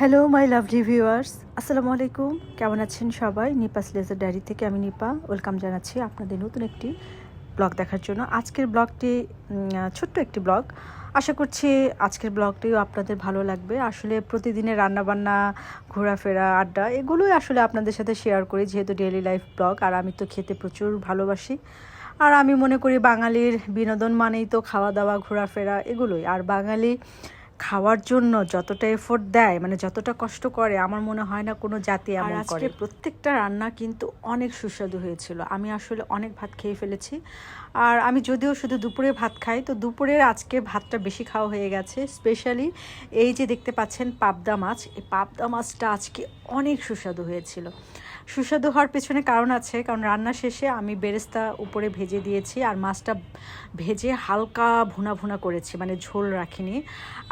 Hello my lovely viewers আসসালামু আলাইকুম কেমন আছেন সবাই? নিপাস লেজার ডায়েরি থেকে আমি নিপা। ওয়েলকাম জানাচ্ছি আপনাদের নতুন একটি ব্লগ দেখার জন্য। আজকের ব্লগটি ছোট্ট একটি ব্লগ। আশা করছি আজকের ব্লগটিও আপনাদের ভালো লাগবে। আসলে প্রতিদিনের রান্নাবান্না, ঘোরাফেরা, আড্ডা, এগুলোই আসলে আপনাদের সাথে শেয়ার করি, যেহেতু ডেইলি লাইফ ব্লগ। আর আমি তো খেতে প্রচুর ভালোবাসি। আর আমি মনে করি বাঙালির বিনোদন মানেই তো খাওয়া দাওয়া ঘোরাফেরা, এগুলোই। আর বাঙালি খাওয়ার জন্য যতটা এফোর্ট দেয় মানে যতটা কষ্ট করে আমার মনে হয় না কোনো জাতি এমন করে। প্রত্যেকটা রান্না কিন্তু অনেক সুস্বাদু হয়েছিল। আমি আসলে অনেক ভাত খেয়ে ফেলেছি। আর আমি যদিও শুধু দুপুরে ভাত খাই তো দুপুরের আজকে ভাতটা বেশি খাওয়া হয়ে গেছে। স্পেশালি এই যে দেখতে পাচ্ছেন পাবদা মাছ এই পাবদা মাছটা আজকে অনেক সুস্বাদু হয়েছিল। সুস্বাদু হওয়ার পেছনে কারণ আছে, কারণ রান্না শেষে আমি বেরেস্তা উপরে ভেজে দিয়েছি আর মাছটা ভেজে হালকা ভুনা ভুনা করেছি মানে ঝোল রাখিনি।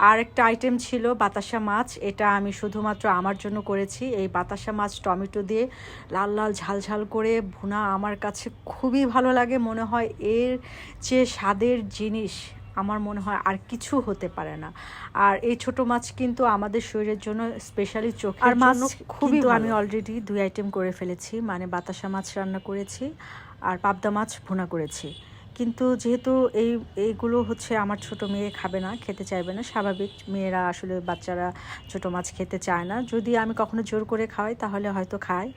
আর একটা আইটেম ছিল বাতাসা মাছ, এটা আমি শুধুমাত্র আমার জন্য করেছি। এই বাতাসা মাছ টমেটো দিয়ে লাল লাল ঝাল ঝাল করে ভুনা আমার কাছে খুবই ভালো লাগে, মনে হয় এর যে স্বাদের জিনিস আমার মনে হয় আর কিছু হতে পারে না। আর এই ছোট মাছ কিন্তু আমাদের শরীরের জন্য স্পেশালি চোখ আর মাছ খুবই আমি অলরেডি দুই আইটেম করে ফেলেছি মানে বাতাসা মাছ রান্না করেছি আর পাবদা মাছ ভুনা করেছি। কিন্তু যেহেতু এই এইগুলো হচ্ছে আমার ছোট মেয়ে খাবে না খেতে চাইবে না স্বাভাবিক মেয়েরা আসলে বাচ্চারা ছোট মাছ খেতে চায় না। যদি আমি কখনো জোর করে খাওয়াই তাহলে হয়তো খায়।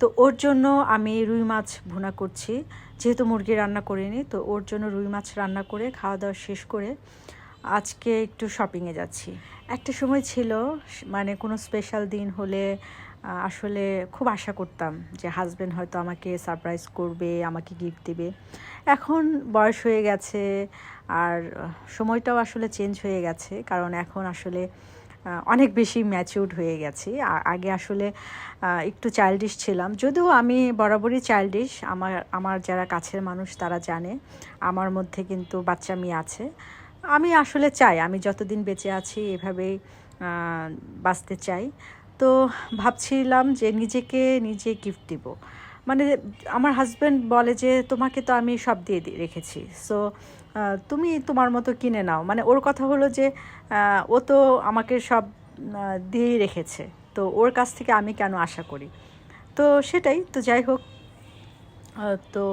তো ওর জন্য আমি রুই মাছ ভুনা করছি। যেহেতু মুরগি রান্না করিনি, তো ওর জন্য রুই মাছ রান্না করে, খাওয়া দাওয়া শেষ করে আজকে একটু শপিংয়ে যাচ্ছি। একটা সময় ছিল মানে কোনো স্পেশাল দিন হলে আসলে খুব আশা করতাম যে হাজব্যান্ড হয়তো আমাকে সারপ্রাইজ করবে, আমাকে গিফট দেবে। এখন বয়স হয়ে গেছে, আর সময়টাও আসলে চেঞ্জ হয়ে গেছে, কারণ এখন আসলে অনেক বেশি ম্যাচিউর্ড হয়ে গেছি। আগে আসলে একটু চাইল্ডিশ ছিলাম। যদিও আমি বরাবরই চাইল্ডিশ আমার আমার যারা কাছের মানুষ তারা জানে, আমার মধ্যে কিন্তু বাচ্চা মেয়ে আছে। আমি আসলে চাই, আমি যতদিন বেঁচে আছি এভাবেই বাঁচতে চাই। তো ভাবছিলাম যে নিজেকে নিজে গিফট দিব। মানে আমার হাজব্যান্ড বলে যে, তোমাকে তো আমি সব দিয়ে রেখেছি। সো তুমি তোমার মতো কিনে নাও। মানে ওর কথা হলো যে ও তো আমাকে সব দিয়েই রেখেছে। তো ওর কাছ থেকে আমি কেন আশা করি? তো সেটাই। তো যাই হোক তো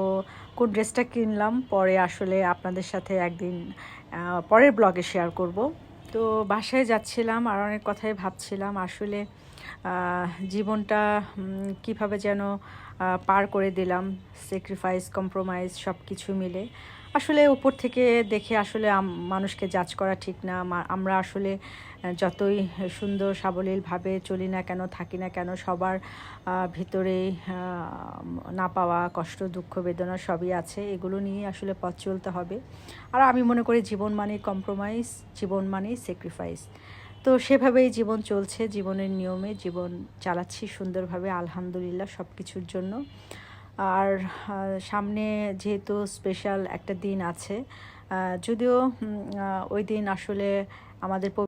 কোন ড্রেসটা কিনলাম, পরে আসলে আপনাদের সাথে একদিন পরের ব্লগে শেয়ার করব। তো বাসায় যাচ্ছিলাম আর অনেক কথাই ভাবছিলাম আসলে জীবনটা কীভাবে যেন পার করে দিলাম স্যাক্রিফাইস কম্প্রোমাইজ সব কিছু মিলে। আসলে উপর থেকে দেখে আসলে মানুষকে জাজ করা ঠিক না। আমরা আসলে যতই সুন্দর সাবলীলভাবে চলি না কেন, থাকি না কেন, সবার ভিতরেই না পাওয়া কষ্ট, দুঃখ, বেদনা সবই আছে। এগুলো নিয়ে আসলে পথ চলতে হবে। আর আমি মনে করি জীবন মানে কম্প্রোমাইজ জীবন মানেই স্যাক্রিফাইস তো সেভাবেই জীবন চলছে, জীবনের নিয়মে জীবন চালাচ্ছি সুন্দরভাবে, আলহামদুলিল্লাহ সব কিছুর জন্য। আর সামনে যেহেতু স্পেশাল একটা দিন আছে যদিও ওই দিন আসলে আমাদের